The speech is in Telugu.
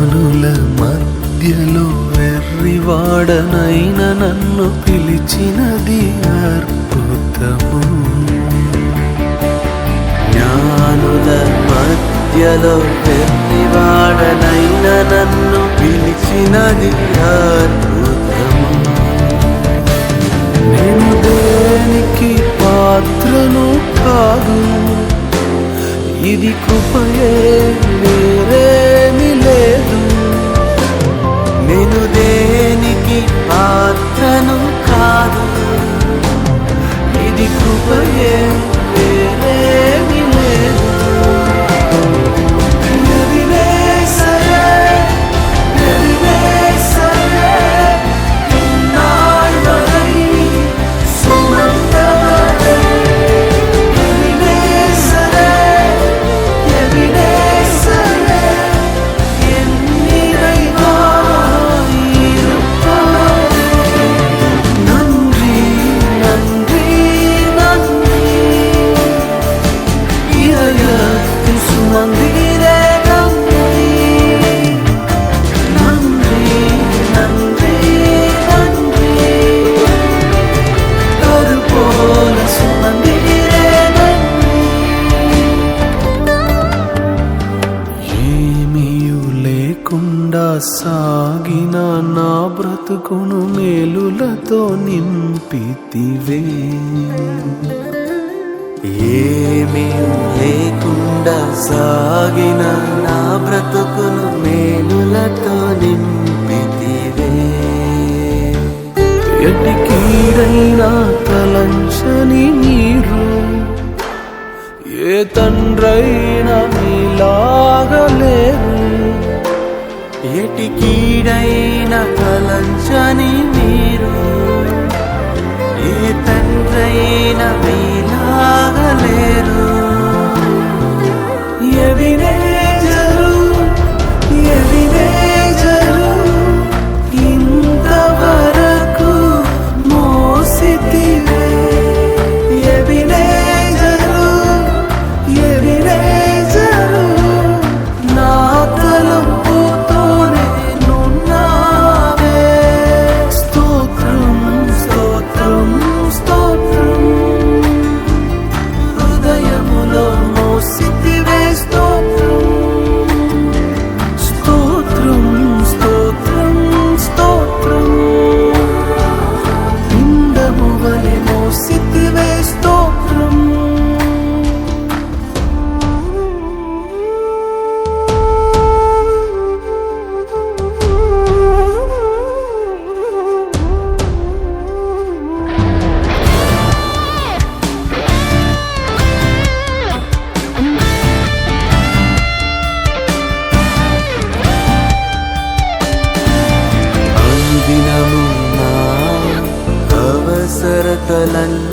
ప్రాణుల మధ్యలో వెర్రివాడనైన నన్ను పిలిచినది అద్భుతము. జ్ఞానుల మధ్యలో వెర్రివాడనైన నన్ను పిలిచినది అద్భుతము. నేను దేనికి పాత్రను కాదు ఇది కృపయే వేరేమి సాగిన నా బ్రతుకును మేలులతో నింపితివే. ఏమీ లేకుండా సాగిన నా బ్రతుకును మేలులతో నింపితివే. ఎట్టి కీడైనా తలంచని మీరు ఏ తండ్రైనా మీలాగలేరు కీడైన కలంచని మీరు? ఏ తండ్రైన మీలాగలేరు lần